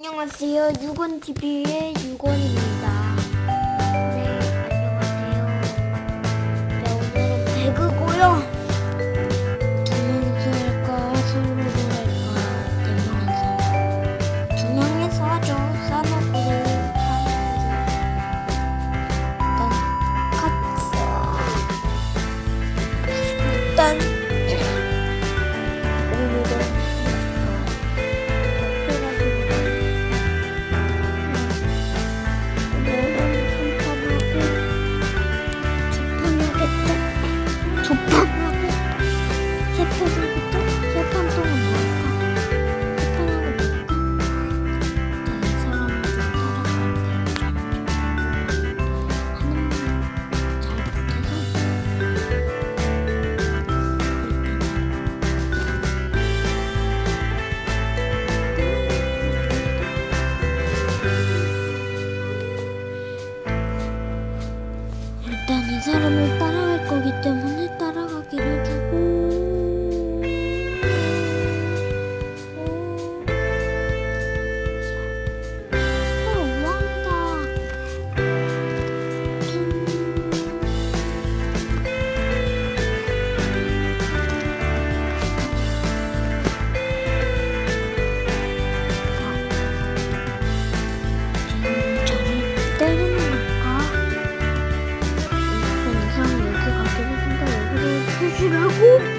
안녕하세요. 유건TV의 유건입니다. Whoop.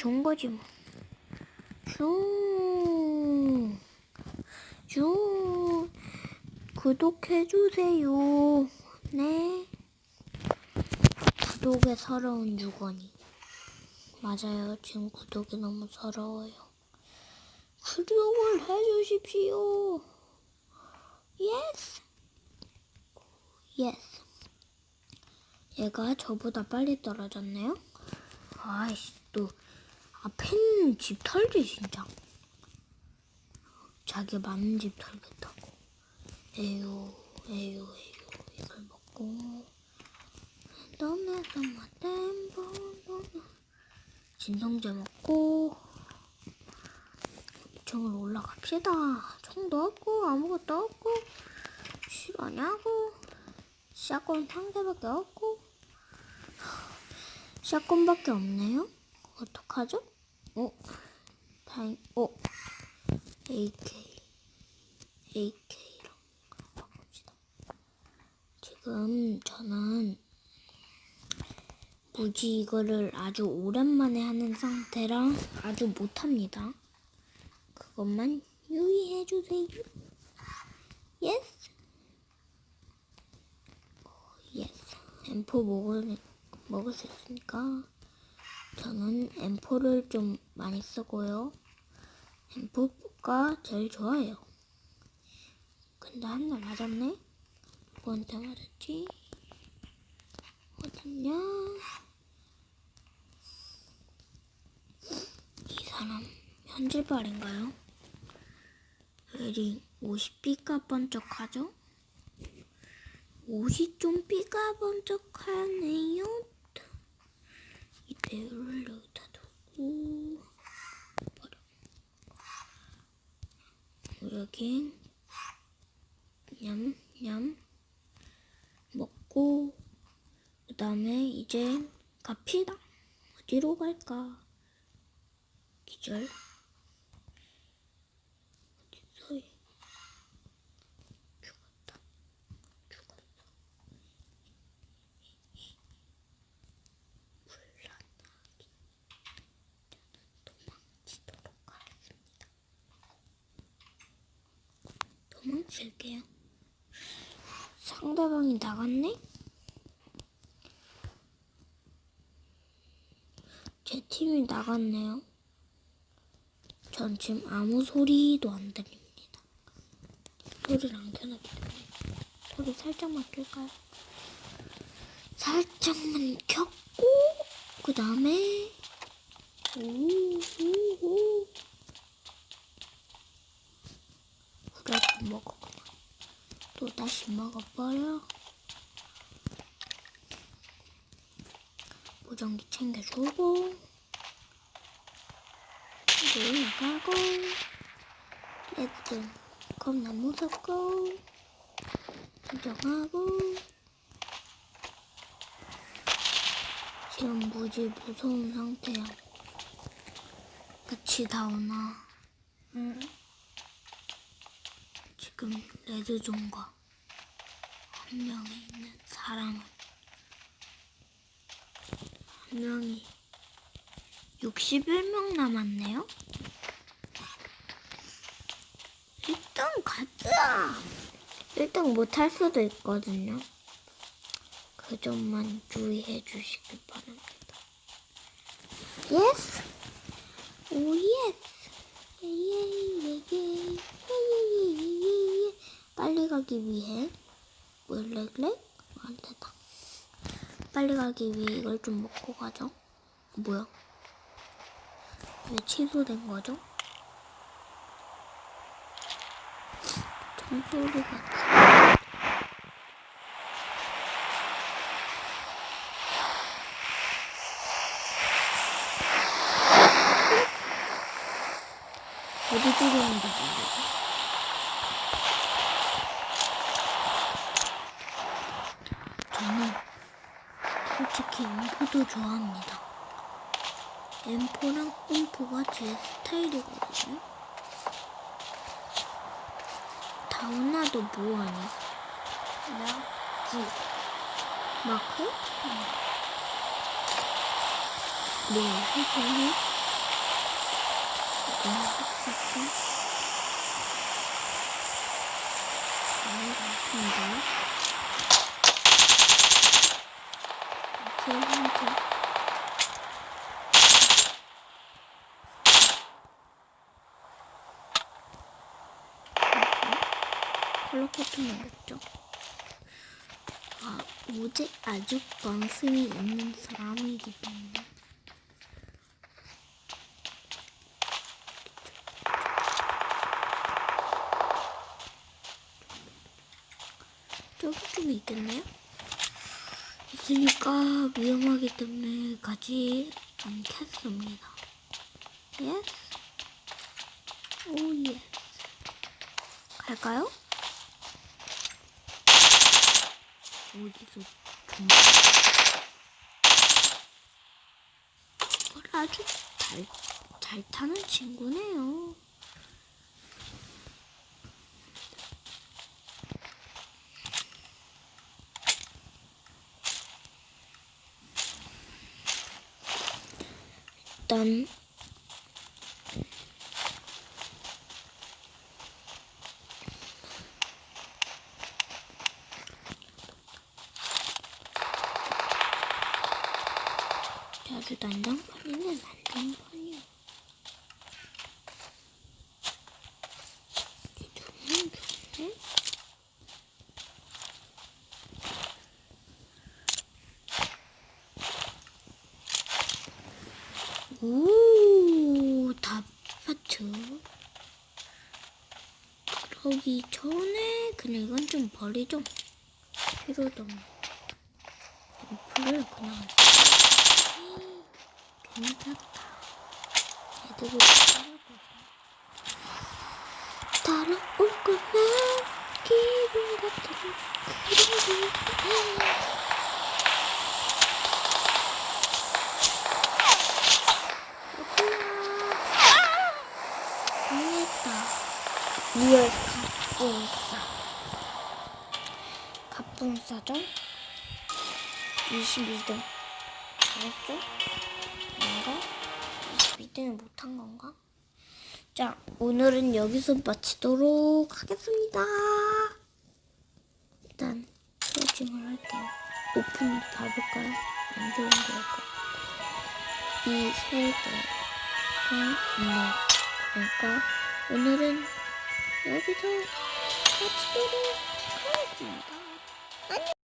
좋은 거지 뭐. 슈. 슈. 구독해주세요. 네. 구독에 서러운 유건이. 맞아요. 지금 구독이 너무 서러워요. 구독을 해주십시오. 예스. 예스. 얘가 저보다 빨리 떨어졌네요. 아이씨 또 앞에는 집 털지 진짜. 자기 맞는 집 털겠다고. 에휴 에휴 에휴 이걸 먹고 너네 너마 템포 너네 진통제 먹고 2층으로 올라갑시다. 총도 없고 아무것도 없고 실화냐고 샷건 한 개밖에 없고 샷건밖에 없네요. 어떡하죠? 어? 다행. 어? AK AK랑 가봅시다. 지금 저는 무지 이거를 아주 오랜만에 하는 상태라 아주 못합니다. 그것만 유의해 주세요. 예스. 예스. M4 먹을, 먹을 수 있으니까 저는 M4를 좀 많이 쓰고요. M4가 제일 좋아요. 근데 한날 맞았네? 누구한테 맞았지? 어딨냐? 이 사람 현질발인가요? 왜 이리 옷이 삐까번쩍하죠? 옷이 좀 삐까번쩍하네요. 이 배우를 여기다 두고 버려. 여기 냠냠 먹고 그 다음에 이제 갑시다. 어디로 갈까? 기절. 어디서 죽었다. 불안하기. 저는 도망치도록 하겠습니다. 도망칠게요. 상대방이 나갔네? 제 팀이 나갔네요. 전 지금 아무 소리도 안 들립니다. 소리를 안 켜놨기 때문에 소리 살짝만 켤까요? 살짝만 켰고 그 다음에 오오오 그래 먹었구나 또 다시 먹어버려 보정기 챙겨주고 올라가고. 애들 겁나 무섭고. 인정하고. 지금 무지 무서운 상태야. 같이 다 오나? 응. 지금 레드존과 한 명이 있는 사람은 한 명이 61명 남았네요. 일단 가자. 일단 못할 수도 있거든요. 그 점만 주의해 주시길 바랍니다. 예스. 오 예스. 예예예예예예예예 빨리 가기 위해 렉렉 안 된다. 빨리 가기 위해 이걸 좀 먹고 가죠. 어, 뭐야? 왜 취소된 거죠? 종소리가 어디 들어오는지 모르겠어. 저는 솔직히 M4도 좋아합니다. M4랑 M4 정도가 제 스타일이거든요. 다운아도 뭐하니? 나지 마크? 응. 네, 해보니? 이거 색색해? 네, 맞습니다. 커튼 먹었죠? 아, 어제 아주 방심이 있는 사람이기 때문에. 저기 좀 있겠네요? 있으니까 위험하기 때문에 가지 않겠습니다. 예스? 오, 예스. 갈까요? 어디서 좀 이걸 아주 잘, 잘 타는 친구네요. 일단 아주 난장판이네 난장판이야 좋네 좋네 오 답파트 그러기 전에 그냥 이건 좀 버리죠. 필요도 없네 풀을 그냥 괜찮다. 애들이 따라오거나 따라오거나 기분 같은 그런 걸 망했다. 리얼 갑분싸. 갑분싸죠? 22등. 잘했죠? 22등을 못한 건가? 자, 오늘은 여기서 마치도록 하겠습니다. 일단 클로징을 할게요. 오픈도 밟을까요? 안 좋은 거 같고. 이세 개가 있네. 그러니까 오늘은 여기서 마치도록 하겠습니다. 안녕.